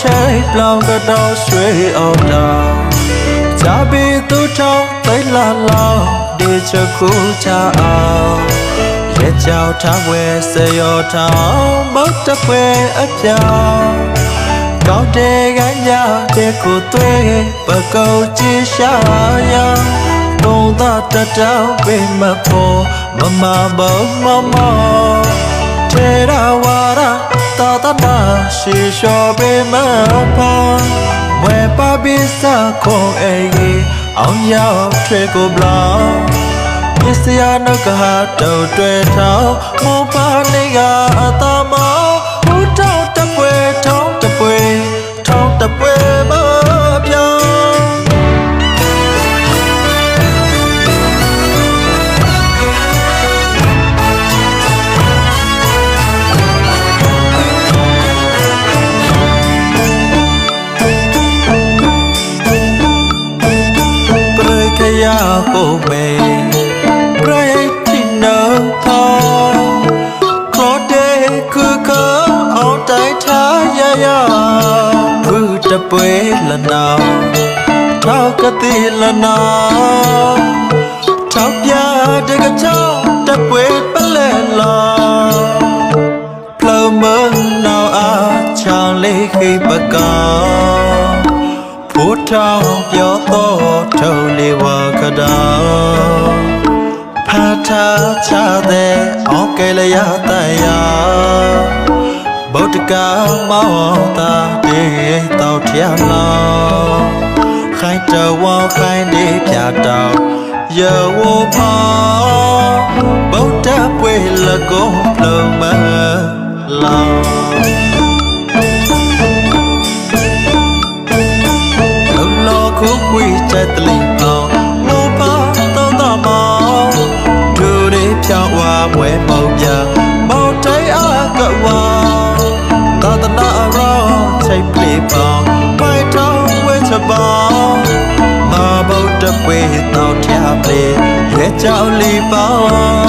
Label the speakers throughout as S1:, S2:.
S1: ချိတ်လောင်ကတော့ရွှေအောင်တာဂျာဘီသူထောင်းသိလာလောင်ဒီချက်ခုချအောင်ရဲ့ကြောက်ထားဝဲစရောထောင်းမုတ်တပွဲအပြောင်းကောင်းတဲ့ကညာတဲ့ကိုသွေးပကုတ်ချရှာရပုံသာတတောင်းပေးမဖို့မမဘုံမမောထေရဝါရ သာသနာရှိလျှော်ပေးမဖို့ဝဲပပိစခုံအေးအောင်ရောက်ထွေကိုဘလောင်းပစ္စယနုကဟာတုတ်တွေထောင်းမောပါနေကအတမော ရိခယဟုမေပရိတိနောသောခေါ်တဲ့ခုခအောင်တိုက်ထားရရဘုတပွဲလနာထောက်ကတိလနာထောက်ပြတဲ့ကချောင်းတပွဲပလဲလာဖလမနောအားချောင်းလေးခိပကာဖို့ထောင်ပြောတော့ ထုံလေးဝကဒါဖာထာချတဲ့အောက်ကလေးရတယာဗုဒ္ဓကမောင်းတာတေတောက်ထျာလောခိုင်တဝါခိုင်နေပြတော့ယေဝဖာဗုဒ္ဓပွေလကုံလုံးမလောလုံးလောခုခွေချက်တလီအောင်လော မွဲမောင်ပြမောင်တိုင်အားကဝါသာသနာရောချိတ်ပလီပေါင်းပိုင်ထောင်းဝဲချပေါင်းမာဗုဒ္ဓပွေတောင်းထပလေရဲကြောင်လီပေါင်း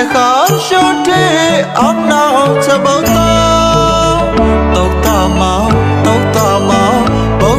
S1: ခေခါရှုတဲ့အောင်နောက်ချဘောတော့တောက်တမောင်တောက်တမောင်ဗု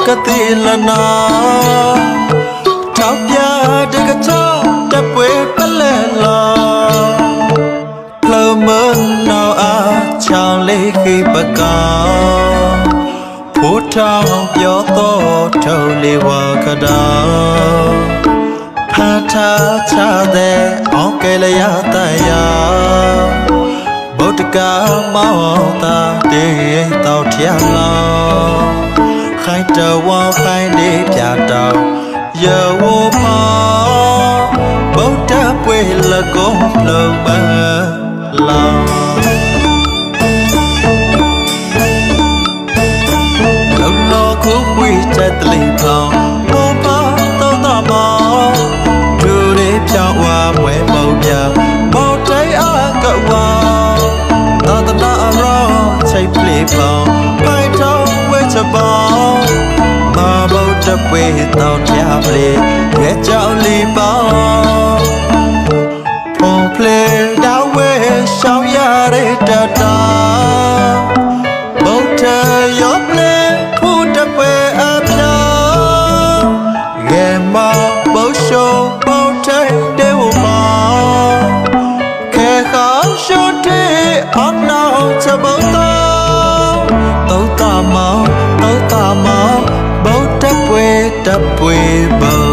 S1: က်ကတိလနာထောက်ပြတကချောင်းတပွဲပလဲလာဖလမနောအားချောင်းလေးခိပကာဖို့ထောင်ပြောတော့ထုံလေးဝကဒါဖာထာချတဲ့အောင်ကလေးရတယာဗုဒ္ဓကမောင်းတာတေတောက်ထျာလော ခိုင်တဝါခိုင်နေပြတော့ယေဝဖာဗုဒ္ဓပွေလကုံလုံးမလောလုံးလောခုဝိချက်တလီဖောင်းမောပါတောင်းတမောင်ဒူရီဖြောင်းဝါမွဲမုံပြမောင်တိုင်အားကဝါသာသနာရောချိတ်ပလီဖောင်းပိုင်ထောင်းဝဲချပေါင်းမာဗုဒ္ဓ ပွေတောင်းချပလီရဲကြောင်လီပေါ တပ်ပွေပါ